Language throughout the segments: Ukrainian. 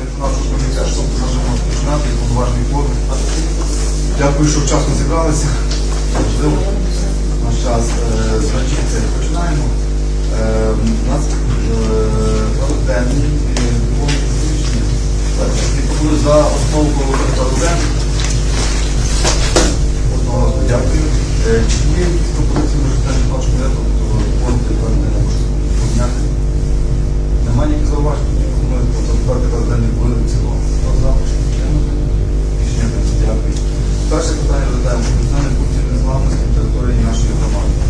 виконавчого комітету. Можемо починати і повноважний формі. Дякую, що вчасно зібралися. Можливо, наш час е, значиться. Починаємо. Е, У нас е, денний. Слідкую за основу порядку. Одного дякую. Чи є пропозиції вашого комітету, то можете певне підняти? Немає ніяких зауважень, Перше питання задаємо про питання пунктів незламності території нашої громади.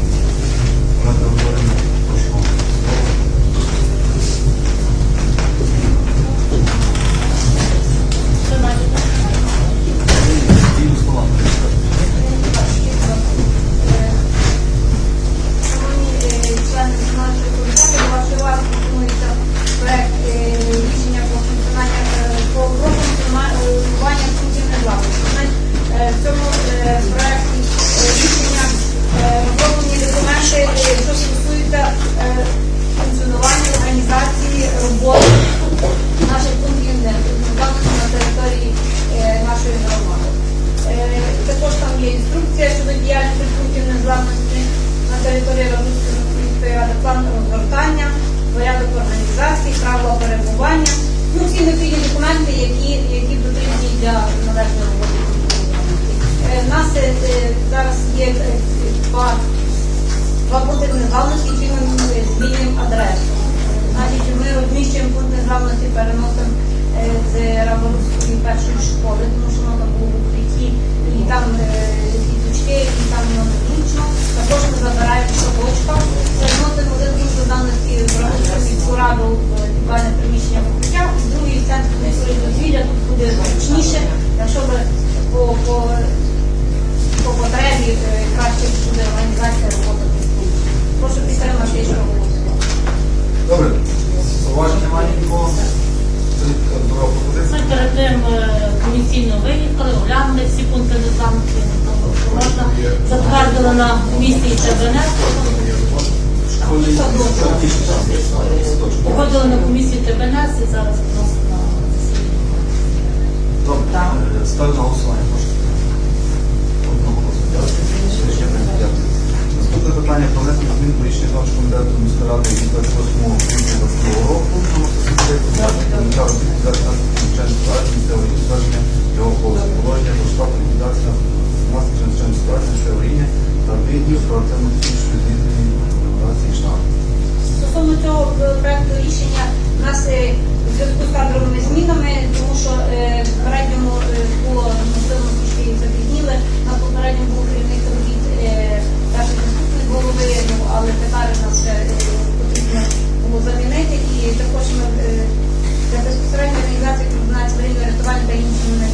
План розгортання, порядок організації, правила перебування. Ну, всі необхідні документи, які, які потрібні для належної роботи незламності. Е, У нас е, е, зараз є два, два пункти незламності, які ми змінюємо адресу. Значить, ми розміщуємо пункт незламності, переносимо з Раварської першої школи, тому що воно було в укритті, і там е, діточки, і там воно. Також ми забираємо садочка, переносимо один пункт незламності в Раварську міську раду в підвальне приміщення покриття, і другий центр культури дозвілля, тут буде зручніше, якщо би по, по, по потребі е, краще буде організація роботи. На комісії ТБНС, погодили на комісії ТБНС і зараз вносимо на засідання. Ставлю на голосування. Наступне питання про внесення змін до рішення нашого комітету міської ради від 28 квітня 2022 року. Номер 149 ліквідації надзвичайної ситуації його положення про штату ліквідації наслідки надзвичайної ситуації рівня Стосовно цього е, проекту рішення у нас е, в зв'язку з кадровими змінами, тому що е, в попередньому було можливо трішки запізніли. На попередньому був керівник робіт перший заступник голови, ну, але тепер у нас потрібно було замінити. І також ми для безпосередньої організації координації рятування та іншими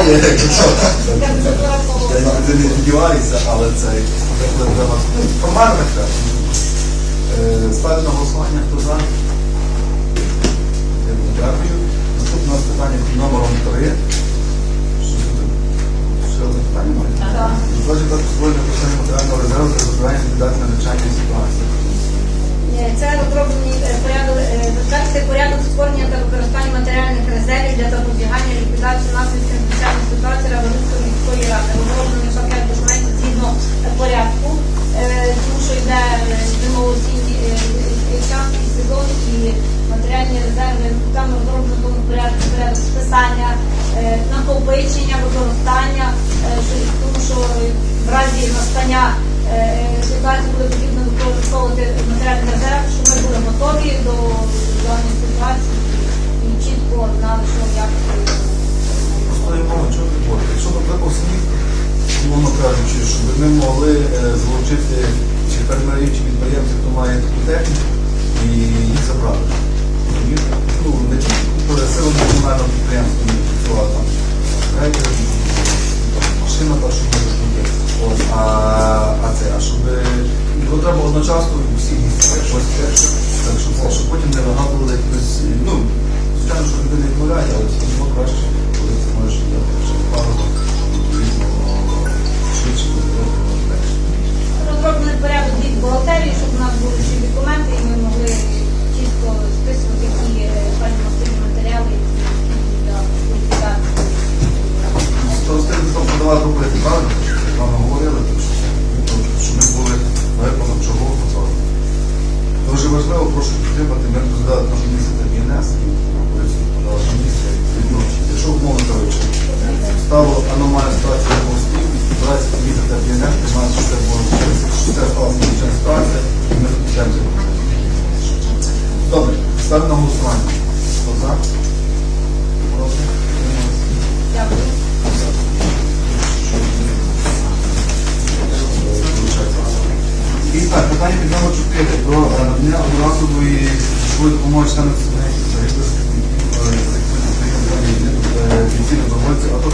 Сміяє, якщо. Я не сподіваюся, але це формально так кажуть. Е, Ставлю на голосування, хто за? Кажучи, щоб ми могли е, залучити чи фермерів чи підприємців, хто має таку техніку, і їх забрали. Ну, не тільки силами комунального підприємства, не працювала там машина та, що бути. А, а це, а щоб його треба одночасно у всіх місцях щось перше. Так що це, щоб потім не вигадували якось, ну, звичайно, що людина відмовляє, але все одно краще, коли це можеш дати ще відповідно, швидше. Розроблений порядок від бухгалтерії, щоб у нас були всі документи, і ми могли чітко списувати ті голосування. Хто за? Проти? Дякую. І так, питання під номер 4 про е, надання одноразової швидкої допомоги членам сімей загиблих пенсійних добровольців, а то